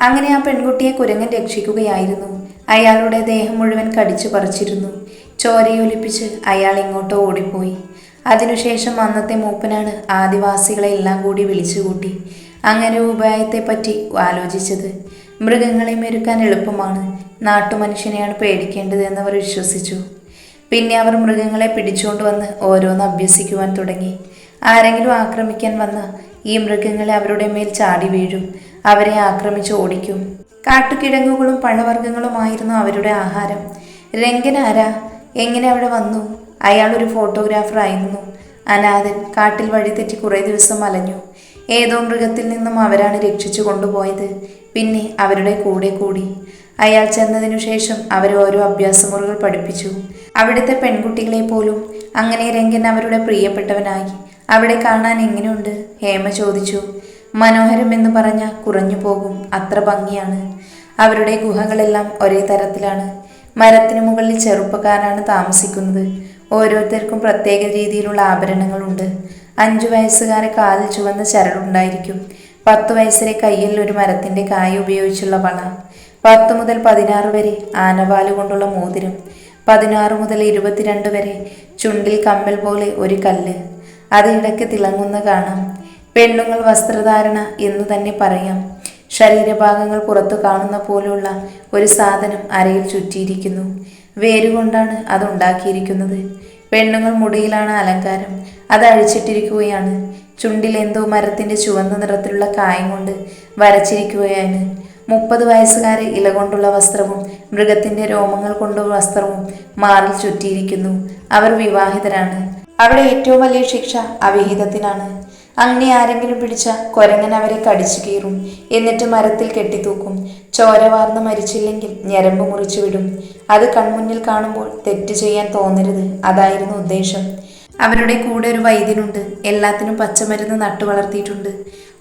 അങ്ങനെ ആ പെൺകുട്ടിയെ കുരങ്ങൻ രക്ഷിക്കുകയായിരുന്നു. അയാളുടെ ദേഹം മുഴുവൻ കടിച്ചു പറിച്ചിരുന്നു. ചോരയൊലിപ്പിച്ച് അയാൾ ഇങ്ങോട്ടോ ഓടിപ്പോയി. അതിനുശേഷം അന്നത്തെ മൂപ്പനാണ് ആദിവാസികളെ എല്ലാം കൂടി വിളിച്ചുകൂട്ടി. അങ്ങനെ ഉപായത്തെപ്പറ്റി ആലോചിച്ചത്. മൃഗങ്ങളെ മെരുക്കാൻ എളുപ്പമാണ്. നാട്ടുമനുഷ്യനെയാണ് പേടിക്കേണ്ടത് എന്നവർ വിശ്വസിച്ചു. പിന്നെ അവർ മൃഗങ്ങളെ പിടിച്ചുകൊണ്ട് വന്ന് ഓരോന്ന് അഭ്യസിക്കുവാൻ തുടങ്ങി. ആരെങ്കിലും ആക്രമിക്കാൻ വന്ന ഈ മൃഗങ്ങളെ അവരുടെ മേൽ ചാടി വീഴും. അവരെ ആക്രമിച്ച് ഓടിക്കും. കാട്ടുകിഴങ്ങുകളും പഴവർഗങ്ങളുമായിരുന്നു അവരുടെ ആഹാരം. രംഗൻ എങ്ങനെ അവിടെ വന്നു? അയാൾ ഒരു ഫോട്ടോഗ്രാഫർ ആയിരുന്നു. അനാഥൻ കാട്ടിൽ വഴിതെറ്റി കുറേ ദിവസം അലഞ്ഞു. ഏതോ മൃഗത്തിൽ നിന്നും അവരാണ് രക്ഷിച്ചു കൊണ്ടുപോയത്. പിന്നെ അവരുടെ കൂടെ കൂടി. അയാൾ ചെന്നതിനു ശേഷം അവർ ഓരോ അഭ്യാസമുറകൾ പഠിപ്പിച്ചു. അവിടുത്തെ പെൺകുട്ടികളെ പോലും അങ്ങനെ രംഗൻ അവരുടെ പ്രിയപ്പെട്ടവനായി. അവിടെ കാണാൻ എങ്ങനെയുണ്ട്? ഹേമ ചോദിച്ചു. മനോഹരം എന്ന് പറഞ്ഞ കുറഞ്ഞു പോകും. അത്ര ഭംഗിയാണ്. അവരുടെ ഗുഹകളെല്ലാം ഒരേ തരത്തിലാണ്. മരത്തിന് മുകളിൽ ചെറുപ്പക്കാരാണ് താമസിക്കുന്നത്. ഓരോരുത്തർക്കും പ്രത്യേക രീതിയിലുള്ള ആഭരണങ്ങളുണ്ട്. അഞ്ചു വയസ്സുകാരെ കാലിൽ ചുവന്ന ചരടുണ്ടായിരിക്കും. പത്ത് വയസ്സിലെ കയ്യിൽ ഒരു മരത്തിന്റെ കായ ഉപയോഗിച്ചുള്ള വള. പത്ത് മുതൽ പതിനാറ് വരെ ആനപാൽ കൊണ്ടുള്ള മോതിരം. പതിനാറ് മുതൽ ഇരുപത്തിരണ്ട് വരെ ചുണ്ടിൽ കമ്മൽ പോലെ ഒരു കല്ല്. അത് ഇടയ്ക്ക് തിളങ്ങുന്ന കാണാം. പെണ്ണുങ്ങൾ വസ്ത്രധാരണ എന്ന് തന്നെ പറയാം. ശരീരഭാഗങ്ങൾ പുറത്തു കാണുന്ന പോലുള്ള ഒരു സാധനം അരയിൽ ചുറ്റിയിരിക്കുന്നു. വേരുകൊണ്ടാണ് അതുണ്ടാക്കിയിരിക്കുന്നത് പെണ്ണുങ്ങൾ മുടിയിലാണ് അലങ്കാരം. അത് അഴിച്ചിട്ടിരിക്കുകയാണ്. ചുണ്ടിൽ എന്തോ മരത്തിന്റെ ചുവന്ന നിറത്തിലുള്ള കായം കൊണ്ട് വരച്ചിരിക്കുകയാണ്. മുപ്പത് വയസ്സുകാരെ ഇല കൊണ്ടുള്ള വസ്ത്രവും മൃഗത്തിന്റെ രോമങ്ങൾ കൊണ്ടുള്ള വസ്ത്രവും മാറിൽ ചുറ്റിയിരിക്കുന്നു. അവർ വിവാഹിതരാണ്. അവിടെ ഏറ്റവും വലിയ ശിക്ഷ അവിഹിതത്തിനാണ്. അങ്ങനെ ആരെങ്കിലും പിടിച്ച കൊരങ്ങൻ അവരെ കടിച്ചു കീറും. എന്നിട്ട് മരത്തിൽ കെട്ടിത്തൂക്കും. ചോര വാർന്ന് മരിച്ചില്ലെങ്കിൽ ഞരമ്പ് മുറിച്ചു വിടും. അത് കൺമുന്നിൽ കാണുമ്പോൾ തെറ്റ് ചെയ്യാൻ തോന്നരുത്. അതായിരുന്നു ഉദ്ദേശം. അവരുടെ കൂടെ ഒരു വൈദ്യനുണ്ട്. എല്ലാത്തിനും പച്ചമരുന്ന് നട്ടു വളർത്തിയിട്ടുണ്ട്.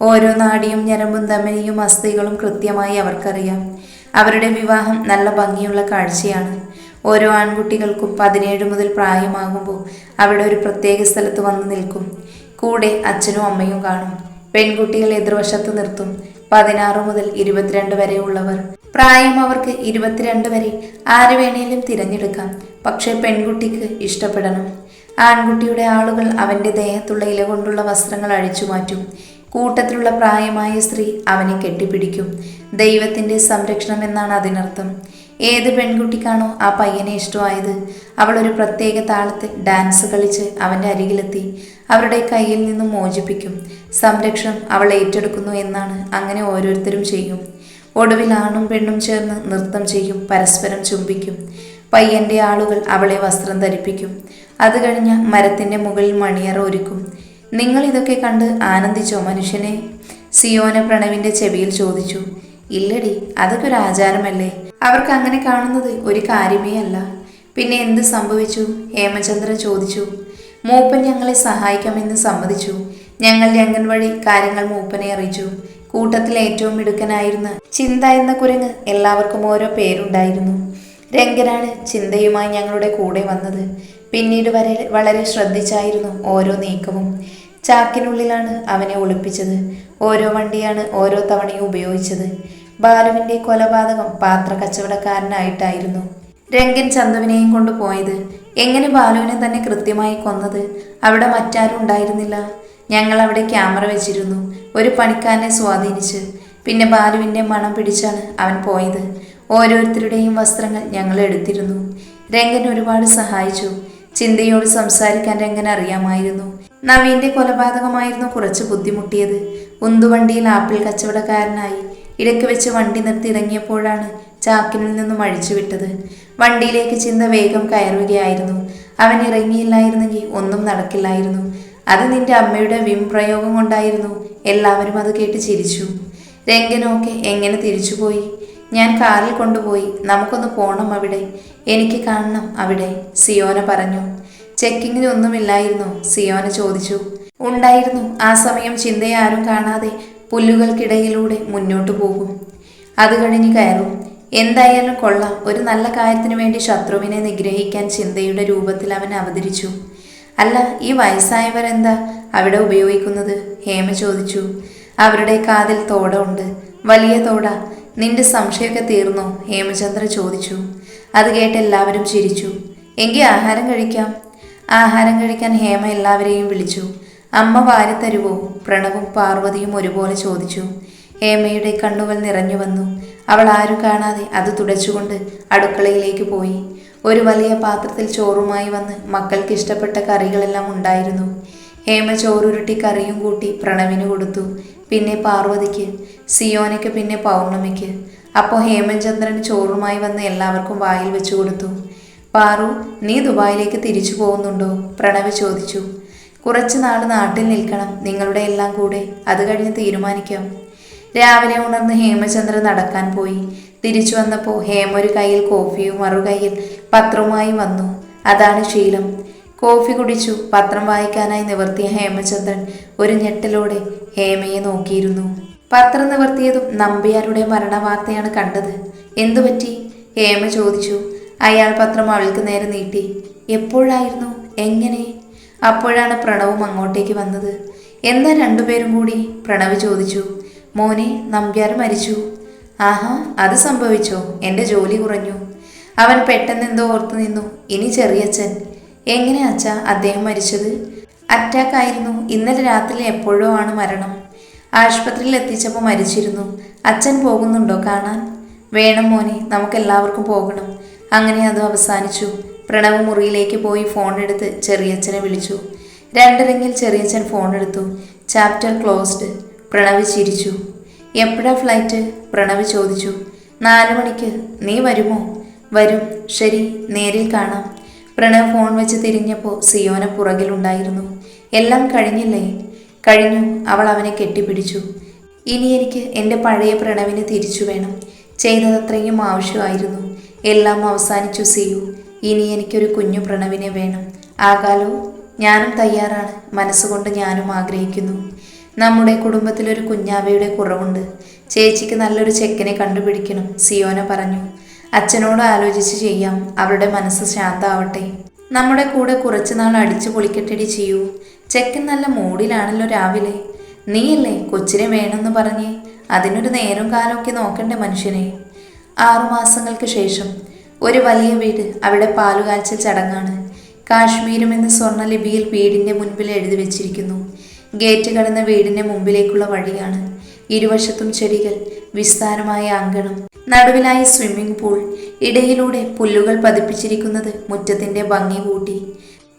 ഓരോ നാടിയും ഞരമ്പും ധമനിയും അസ്ഥികളും കൃത്യമായി അവർക്കറിയാം. അവരുടെ വിവാഹം നല്ല ഭംഗിയുള്ള കാഴ്ചയാണ്. ഓരോ ആൺകുട്ടികൾക്കും പതിനേഴ് മുതൽ പ്രായമാകുമ്പോൾ അവിടെ ഒരു പ്രത്യേക സ്ഥലത്ത് വന്നു നിൽക്കും. കൂടെ അച്ഛനും അമ്മയും കാണും. പെൺകുട്ടികൾ എതിർവശത്ത് നിർത്തും. പതിനാറ് മുതൽ ഇരുപത്തിരണ്ട് വരെ ഉള്ളവർ പ്രായം അവർക്ക് ഇരുപത്തിരണ്ട് വരെ. ആര് വേണേലും തിരഞ്ഞെടുക്കാം. പക്ഷേ പെൺകുട്ടിക്ക് ഇഷ്ടപ്പെടണം. ആൺകുട്ടിയുടെ ആളുകൾ അവന്റെ ദേഹത്തുള്ള ഇല കൊണ്ടുള്ള വസ്ത്രങ്ങൾ അഴിച്ചു മാറ്റും. കൂട്ടത്തിലുള്ള പ്രായമായ സ്ത്രീ അവനെ കെട്ടിപ്പിടിക്കും. ദൈവത്തിന്റെ സംരക്ഷണം എന്നാണ് അതിനർത്ഥം. ഏത് പെൺകുട്ടിക്കാണോ ആ പയ്യനെ ഇഷ്ടമായത്? അവൾ ഒരു പ്രത്യേക താളത്തിൽ ഡാൻസ് കളിച്ച് അവന്റെ അരികിലെത്തി. അവരുടെ കയ്യിൽ നിന്നും മോചിപ്പിക്കും. സംരക്ഷണം അവൾ ഏറ്റെടുക്കുന്നു എന്നാണ് അങ്ങനെ ഓരോരുത്തരും ചെയ്യും. ഒടുവിൽ ആണും പെണ്ണും ചേർന്ന് നൃത്തം ചെയ്യും പരസ്പരം ചുംബിക്കും. പയ്യന്റെ ആളുകൾ അവളെ വസ്ത്രം ധരിപ്പിക്കും. അത് കഴിഞ്ഞ മരത്തിന്റെ മുകളിൽ മണിയറ ഒരുക്കും. നിങ്ങൾ ഇതൊക്കെ കണ്ട് ആനന്ദിച്ചോ മനുഷ്യനെ? സിയോന പ്രണവിന്റെ ചെവിയിൽ ചോദിച്ചു. ഇല്ലടി അതൊക്കെ ഒരു ആചാരമല്ലേ? അവർക്ക് അങ്ങനെ കാണുന്നത് ഒരു കാര്യമേ അല്ല. പിന്നെ എന്ത് സംഭവിച്ചു? ഹേമചന്ദ്രൻ ചോദിച്ചു. മൂപ്പൻ ഞങ്ങളെ സഹായിക്കാമെന്ന് സമ്മതിച്ചു. ഞങ്ങൾ രംഗൻ വഴി കാര്യങ്ങൾ മൂപ്പനെ അറിയിച്ചു. കൂട്ടത്തിൽ ഏറ്റവും മിടുക്കനായിരുന്ന ചിന്ത എന്ന കുരങ്ങ് എല്ലാവർക്കും ഓരോ പേരുണ്ടായിരുന്നു. രംഗനാണ് ചിന്തയുമായി ഞങ്ങളുടെ കൂടെ വന്നത്. പിന്നീട് വരെ വളരെ ശ്രദ്ധിച്ചായിരുന്നു ഓരോ നീക്കവും. ചാക്കിനുള്ളിലാണ് അവനെ ഒളിപ്പിച്ചത്. ഓരോ വണ്ടിയാണ് ഓരോ തവണയും ഉപയോഗിച്ചത്. ബാലുവിന്റെ കൊലപാതകം പാത്ര കച്ചവടക്കാരനായിട്ടായിരുന്നു രംഗൻ ചന്തുവിനെയും കൊണ്ട് പോയത് എങ്ങനെ ബാലുവിനെ തന്നെ കൃത്യമായി കൊന്നത്? അവിടെ മറ്റാരും ഉണ്ടായിരുന്നില്ല. ഞങ്ങൾ അവിടെ ക്യാമറ വെച്ചിരുന്നു. ഒരു പണിക്കാരനെ സ്വാധീനിച്ച്. പിന്നെ ബാലുവിന്റെ മണം പിടിച്ചാണ് അവൻ പോയത്. ഓരോരുത്തരുടെയും വസ്ത്രങ്ങൾ ഞങ്ങൾ എടുത്തിരുന്നു. രംഗൻ ഒരുപാട് സഹായിച്ചു. ചിന്തയോട് സംസാരിക്കാൻ രംഗൻ അറിയാമായിരുന്നു. നവീന്റെ കൊലപാതകമായിരുന്നു കുറച്ച് ബുദ്ധിമുട്ടിയത്. ഉന്തുവണ്ടിയിൽ ആപ്പിൾ കച്ചവടക്കാരനായി. ഇടയ്ക്ക് വെച്ച് വണ്ടി നിർത്തി ഇറങ്ങിയപ്പോഴാണ് ചാക്കിനിൽ നിന്നും അഴിച്ചുവിട്ടത് വണ്ടിയിലേക്ക് ചിന്ത വേഗം കയറുകയായിരുന്നു. അവൻ ഇറങ്ങിയില്ലായിരുന്നെങ്കിൽ ഒന്നും നടക്കില്ലായിരുന്നു. അത് നിന്റെ അമ്മയുടെ വിം പ്രയോഗം കൊണ്ടായിരുന്നു. എല്ലാവരും അത് കേട്ട് ചിരിച്ചു. രംഗനൊക്കെ എങ്ങനെ തിരിച്ചുപോയി? ഞാൻ കാറിൽ കൊണ്ടുപോയി. നമുക്കൊന്ന് പോകണം അവിടെ. എനിക്ക് കാണണം അവിടെ സിയോന പറഞ്ഞു. ചെക്കിങ്ങിനൊന്നുമില്ലായിരുന്നു സിയോന ചോദിച്ചു. ഉണ്ടായിരുന്നു. ആ സമയം ചിന്തയെ ആരും കാണാതെ പുല്ലുകൾക്കിടയിലൂടെ മുന്നോട്ടു പോകും. അത് കഴിഞ്ഞ് കയറും. എന്തായാലും കൊള്ള. ഒരു നല്ല കാര്യത്തിനു വേണ്ടി ശത്രുവിനെ നിഗ്രഹിക്കാൻ ചിന്തയുടെ രൂപത്തിൽ അവൻ അവതരിച്ചു. അല്ല ഈ വയസ്സായവരെന്താ അവിടെ ഉപയോഗിക്കുന്നത്? ഹേമ ചോദിച്ചു. അവരുടെ കാതിൽ തോട ഉണ്ട് വലിയ തോട. നിന്റെ സംശയമൊക്കെ തീർന്നോ? ഹേമചന്ദ്ര ചോദിച്ചു. അത് കേട്ട് എല്ലാവരും ചിരിച്ചു. എങ്കിൽ ആഹാരം കഴിക്കാം? ആഹാരം കഴിക്കാൻ ഹേമ എല്ലാവരെയും വിളിച്ചു. അമ്മ വാരത്തരുവോ? തരുവോ പ്രണവും പാർവതിയും ഒരുപോലെ ചോദിച്ചു. ഏമയുടെ കണ്ണുകൾ നിറഞ്ഞു വന്നു. അവൾ ആരും കാണാതെ അത് തുടച്ചുകൊണ്ട് അടുക്കളയിലേക്ക് പോയി. ഒരു വലിയ പാത്രത്തിൽ ചോറുമായി വന്ന് മക്കൾക്ക് ഇഷ്ടപ്പെട്ട കറികളെല്ലാം ഉണ്ടായിരുന്നു. ഹേമ ചോറുരുട്ടി കറിയും കൂട്ടി പ്രണവിന് കൊടുത്തു. പിന്നെ പാർവതിക്ക് സിയോനയ്ക്ക് പിന്നെ പൗർണമിക്ക്. അപ്പോൾ ഹേമചന്ദ്രൻ ചോറുമായി വന്ന് എല്ലാവർക്കും വായിൽ വെച്ചു കൊടുത്തു. പാറു നീ ദുബായിലേക്ക് തിരിച്ചു പോകുന്നുണ്ടോ? പ്രണവ് ചോദിച്ചു. കുറച്ച് നാൾ നാട്ടിൽ നിൽക്കണം നിങ്ങളുടെ എല്ലാം കൂടെ. അത് കഴിഞ്ഞ് തീരുമാനിക്കാം. രാവിലെ ഉണർന്ന് ഹേമചന്ദ്രൻ നടക്കാൻ പോയി. തിരിച്ചു വന്നപ്പോൾ ഹേമ ഒരു കയ്യിൽ കോഫിയും മറു കയ്യിൽ പത്രവുമായി വന്നു. അതാണ് ശീലം. കോഫി കുടിച്ചു പത്രം വായിക്കാനായി നിവർത്തിയ ഹേമചന്ദ്രൻ ഒരു ഞെട്ടലോടെ ഹേമയെ നോക്കിയിരുന്നു. പത്രം നിവർത്തിയതും നമ്പ്യാരുടെ മരണവാർത്തയാണ് കണ്ടത്. എന്തുപറ്റി ഹേമ ചോദിച്ചു. അയാൾ പത്രം അവൾക്ക് നേരെ നീട്ടി. എപ്പോഴായിരുന്നു? എങ്ങനെ? അപ്പോഴാണ് പ്രണവും അങ്ങോട്ടേക്ക് വന്നത്. എന്താ രണ്ടുപേരും കൂടി? പ്രണവ് ചോദിച്ചു. മോനെ നമ്പ്യാർ മരിച്ചു. ആഹാ അത് സംഭവിച്ചോ? എന്റെ ജോലി കുറഞ്ഞു. അവൻ പെട്ടെന്ന് എന്തോ ഓർത്തു നിന്നു. ഇനി ചെറിയച്ഛൻ. എങ്ങനെ അച്ഛ അദ്ദേഹം മരിച്ചത്? അറ്റാക്ക് ആയിരുന്നു ഇന്നലെ രാത്രി എപ്പോഴോ ആണ് മരണം. ആശുപത്രിയിൽ എത്തിച്ചപ്പോൾ മരിച്ചിരുന്നു. അച്ഛൻ പോകുന്നുണ്ടോ കാണാൻ? വേണം മോനെ നമുക്കെല്ലാവർക്കും പോകണം. അങ്ങനെ അത് അവസാനിച്ചു. പ്രണവ് മുറിയിലേക്ക് പോയി ഫോൺ എടുത്ത് ചെറിയച്ഛനെ വിളിച്ചു. രണ്ടിറങ്ങിൽ ചെറിയച്ഛൻ ഫോൺ എടുത്തു. ചാപ്റ്റർ ക്ലോസ്ഡ് പ്രണവ് ചിരിച്ചു. എപ്പോഴാ ഫ്ലൈറ്റ് പ്രണവ് ചോദിച്ചു. നാല് മണിക്ക്. നീ വരുമോ? വരും. ശരി. നേരിൽ കാണാം. പ്രണവ് ഫോൺ വെച്ച് തിരിഞ്ഞപ്പോൾ സിയോന പുറകിലുണ്ടായിരുന്നു എല്ലാം കഴിഞ്ഞില്ലേ? കഴിഞ്ഞു. അവൾ അവനെ കെട്ടിപ്പിടിച്ചു. ഇനി എനിക്ക് എന്റെ പഴയ പ്രണവിനെ തിരിച്ചു വേണം. ചെയ്തതത്രയും ആവശ്യമായിരുന്നു. എല്ലാം അവസാനിച്ചു സിയു. ഇനി എനിക്കൊരു കുഞ്ഞു പ്രണവിനെ വേണം. ആകാലോ ഞാനും തയ്യാറാണ്. മനസ്സുകൊണ്ട് ഞാനും ആഗ്രഹിക്കുന്നു. നമ്മുടെ കുടുംബത്തിലൊരു കുഞ്ഞാവയുടെ കുറവുണ്ട്. ചേച്ചിക്ക് നല്ലൊരു ചെക്കനെ കണ്ടുപിടിക്കണം സിയോന പറഞ്ഞു. അച്ഛനോട് ആലോചിച്ച് ചെയ്യാം അവരുടെ മനസ്സ് ശാന്താവട്ടെ നമ്മുടെ കൂടെ കുറച്ച് നാൾ അടിച്ചു പൊളിക്കട്ടടി ചെയ്യൂ ചെക്കൻ നല്ല മൂഡിലാണല്ലോ രാവിലെ. നീയല്ലേ കൊച്ചിനെ വേണമെന്ന് പറഞ്ഞ്? അതിനൊരു നേരം കാലമൊക്കെ നോക്കണ്ടേ മനുഷ്യനെ? ആറുമാസങ്ങൾക്ക് ശേഷം ഒരു വലിയ വീട് അവിടെ പാലുകാഴ്ച ചടങ്ങാണ്. കാശ്മീരും എന്ന സ്വർണലിപിയിൽ വീടിന്റെ മുൻപിൽ എഴുതി വെച്ചിരിക്കുന്നു. ഗേറ്റ് കടന്ന വീടിന്റെ മുമ്പിലേക്കുള്ള വഴിയാണ്. ഇരുവശത്തും ചെടികൾ വിസ്താരമായ അങ്കണം നടുവിലായി സ്വിമ്മിംഗ് പൂൾ ഇടയിലൂടെ പുല്ലുകൾ പതിപ്പിച്ചിരിക്കുന്നത് മുറ്റത്തിന്റെ ഭംഗി കൂട്ടി.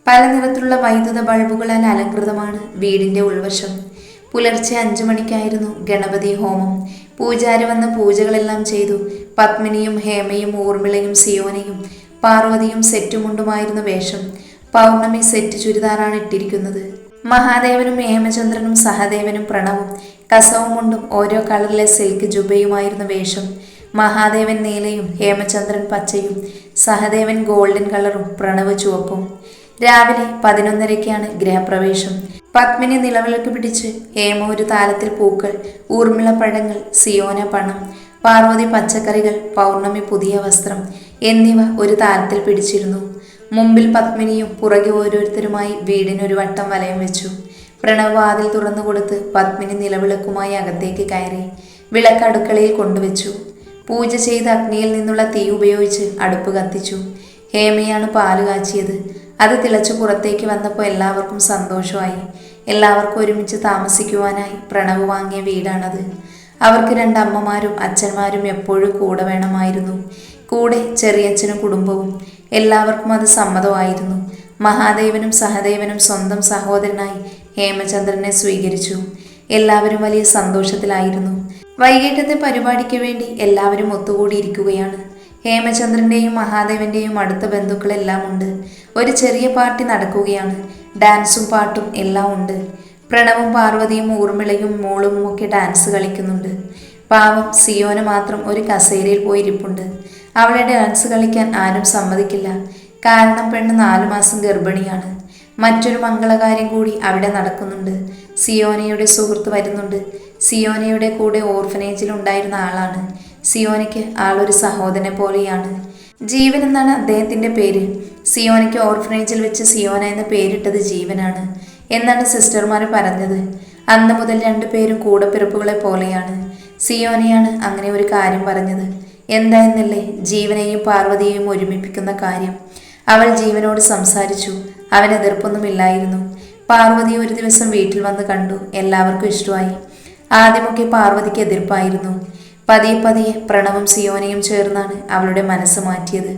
പല നിറത്തിലുള്ള വൈദ്യുത ബൾബുകളാൽ അലങ്കൃതമാണ് വീടിന്റെ ഉൾവശം. പുലർച്ചെ അഞ്ചു മണിക്കായിരുന്നു ഗണപതി ഹോമം. പൂജാരി വന്ന് പൂജകളെല്ലാം ചെയ്തു. പത്മിനിയും ഹേമയും ഊർമിളയും സിയോനയും പാർവതിയും സെറ്റുമുണ്ടുമായിരുന്നു വേഷം. പൗർണമി സെറ്റ് ചുരിദാറാണ് ഇട്ടിരിക്കുന്നത്. മഹാദേവനും ഹേമചന്ദ്രനും സഹദേവനും പ്രണവും കസവും മുണ്ടും ഓരോ കളറിലെ സിൽക്ക് ജുബയുമായിരുന്നു വേഷം. മഹാദേവൻ നീലയും ഹേമചന്ദ്രൻ പച്ചയും സഹദേവൻ ഗോൾഡൻ കളറും പ്രണവ് ചുവപ്പും. രാവിലെ പതിനൊന്നരയ്ക്കാണ് ഗൃഹപ്രവേശം. പത്മിനി നിലവിളക്ക് പിടിച്ച് ഏമൂര് താലത്തിൽ പൂക്കൾ ഊർമിള പഴങ്ങൾ സിയോന പണം പാർവതി പച്ചക്കറികൾ പൗർണമി പുതിയ വസ്ത്രം എന്നിവ ഒരു താലത്തിൽ പിടിച്ചിരുന്നു. മുമ്പിൽ പത്മിനിയും പുറകെ ഓരോരുത്തരുമായി വീടിനൊരു വട്ടം വലയം വെച്ചു. പ്രണവ് വാതിൽ തുറന്നു കൊടുത്ത് പത്മിനി നിലവിളക്കുമായി അകത്തേക്ക് കയറി വിളക്ക് അടുക്കളയിൽ കൊണ്ടുവച്ചു. പൂജ ചെയ്ത അഗ്നിയിൽ നിന്നുള്ള തീ ഉപയോഗിച്ച് അടുപ്പ് കത്തിച്ചു. ഹേമയാണ് പാൽ കാച്ചിയത്. അത് തിളച്ചു പുറത്തേക്ക് വന്നപ്പോൾ എല്ലാവർക്കും സന്തോഷമായി. എല്ലാവർക്കും ഒരുമിച്ച് താമസിക്കുവാനായി പ്രണവ് വാങ്ങിയ വീടാണത്. അവർക്ക് രണ്ട് അമ്മമാരും അച്ഛന്മാരും എപ്പോഴും കൂടെ വേണമായിരുന്നു. കൂടെ ചെറിയച്ഛനും കുടുംബവും. എല്ലാവർക്കും അത് സമ്മതമായിരുന്നു. മഹാദേവനും സഹദേവനും സ്വന്തം സഹോദരനായി ഹേമചന്ദ്രനെ സ്വീകരിച്ചു. എല്ലാവരും വലിയ സന്തോഷത്തിലായിരുന്നു. വൈകിട്ടത്തെ പരിപാടിക്ക് വേണ്ടി എല്ലാവരും ഒത്തുകൂടിയിരിക്കുകയാണ്. ഹേമചന്ദ്രന്റെയും മഹാദേവന്റെയും അടുത്ത ബന്ധുക്കളെല്ലാം ഉണ്ട്. ഒരു ചെറിയ പാർട്ടി നടക്കുകയാണ്. ഡാൻസും പാട്ടും എല്ലാം ഉണ്ട്. പ്രണവും പാർവതിയും ഊർമിളയും മോളും ഒക്കെ ഡാൻസ് കളിക്കുന്നുണ്ട്. പാവം സിയോന മാത്രം ഒരു കസേരയിൽ പോയിരിപ്പുണ്ട്. അവളെ ഡാൻസ് കളിക്കാൻ ആരും സമ്മതിക്കില്ല. കാരണം പെണ്ണ് നാലു മാസം ഗർഭിണിയാണ്. മറ്റൊരു മംഗളകാര്യം കൂടി അവിടെ നടക്കുന്നുണ്ട്. സിയോനയുടെ സുഹൃത്ത് വരുന്നുണ്ട്. സിയോനയുടെ കൂടെ ഓർഫനേജിൽ ഉണ്ടായിരുന്ന ആളാണ്. സിയോനയ്ക്ക് ആളൊരു സഹോദരനെ പോലെയാണ്. ജീവൻ എന്നാണ് അദ്ദേഹത്തിന്റെ പേര്. സിയോനയ്ക്ക് ഓർഫനേജിൽ വെച്ച് സിയോന എന്ന പേരിട്ടത് ജീവനാണ് എന്നാണ് സിസ്റ്റർമാർ പറഞ്ഞത്. അന്ന് മുതൽ രണ്ടുപേരും കൂടപ്പിറപ്പുകളെ പോലെയാണ്. സിയോനയാണ് അങ്ങനെ ഒരു കാര്യം പറഞ്ഞത്. എന്തായെന്നല്ലേ ജീവനെയും പാർവതിയെയും ഒരുമിപ്പിക്കുന്ന കാര്യം. അവൾ ജീവനോട് സംസാരിച്ചു. അവൻ എതിർപ്പൊന്നുമില്ലായിരുന്നു. പാർവതി ഒരു ദിവസം വീട്ടിൽ വന്ന് കണ്ടു. എല്ലാവർക്കും ഇഷ്ടമായി. ആദ്യമൊക്കെ പാർവതിക്ക് എതിർപ്പായിരുന്നു. പതിയെ പതിയെ പ്രണവും സിയോനയും ചേർന്നാണ് അവളുടെ മനസ്സ് മാറ്റിയത്.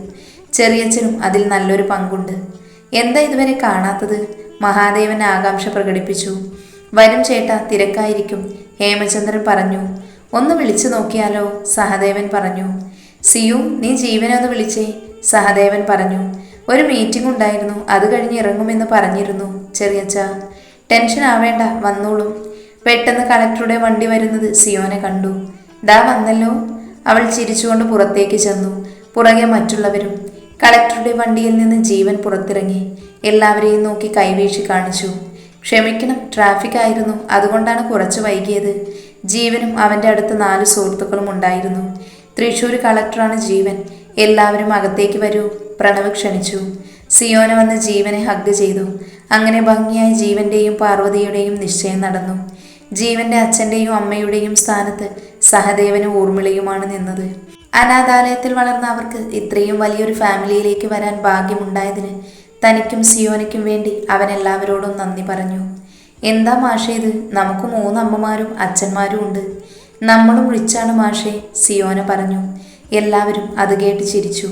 ചെറിയച്ഛനും അതിൽ നല്ലൊരു പങ്കുണ്ട്. എന്താ ഇതുവരെ കാണാത്തത്? മഹാദേവൻ ആകാംക്ഷ പ്രകടിപ്പിച്ചു. വരും ചേട്ട തിരക്കായിരിക്കും. ഹേമചന്ദ്രൻ പറഞ്ഞു. ഒന്ന് വിളിച്ചു നോക്കിയാലോ? സഹദേവൻ പറഞ്ഞു. സിയു നീ ജീവനെ ഒന്ന് വിളിച്ചേ. സഹദേവൻ പറഞ്ഞു. ഒരു മീറ്റിംഗ് ഉണ്ടായിരുന്നു. അത് കഴിഞ്ഞ് ഇറങ്ങുമെന്ന് പറഞ്ഞിരുന്നു ചെറിയച്ച ടെൻഷൻ ആവേണ്ട വന്നോളും. പെട്ടെന്ന് കളക്ടറുടെ വണ്ടി വരുന്നത് സിയോനെ കണ്ടു. ദാ വന്നല്ലോ. അവൾ ചിരിച്ചുകൊണ്ട് പുറത്തേക്ക് ചെന്നു. പുറകെ മറ്റുള്ളവരും കളക്ടറുടെ വണ്ടിയിൽ നിന്ന് ജീവൻ പുറത്തിറങ്ങി എല്ലാവരെയും നോക്കി കൈവീഴ്ച കാണിച്ചു. ക്ഷമിക്കണം ട്രാഫിക് ആയിരുന്നു. അതുകൊണ്ടാണ് കുറച്ച് വൈകിയത്. ജീവനും അവന്റെ അടുത്ത് നാല് സുഹൃത്തുക്കളും ഉണ്ടായിരുന്നു. തൃശ്ശൂർ കളക്ടറാണ് ജീവൻ. എല്ലാവരും അകത്തേക്ക് വരൂ. പ്രണവ് ക്ഷണിച്ചു. സിയോന വന്ന് ജീവനെ ഹഗ് ചെയ്തു. അങ്ങനെ ഭംഗിയായി ജീവന്റെയും പാർവതിയുടെയും നിശ്ചയം നടന്നു. ജീവന്റെ അച്ഛന്റെയും അമ്മയുടെയും സ്ഥാനത്ത് സഹദേവനും ഊർമിളയുമാണ് നിന്നത്. അനാഥാലയത്തിൽ വളർന്ന അവർക്ക് ഇത്രയും വലിയൊരു ഫാമിലിയിലേക്ക് വരാൻ ഭാഗ്യമുണ്ടായതിന് തനിക്കും സിയോനയ്ക്കും വേണ്ടി അവൻ എല്ലാവരോടും നന്ദി പറഞ്ഞു. എന്താ മാഷേ ഇത്? നമുക്ക് മൂന്നമ്മമാരും അച്ഛന്മാരും ഉണ്ട്. നമ്മളും റിച്ചാണ് മാഷേ സിയോന പറഞ്ഞു. എല്ലാവരും അത് കേട്ട് ചിരിച്ചു.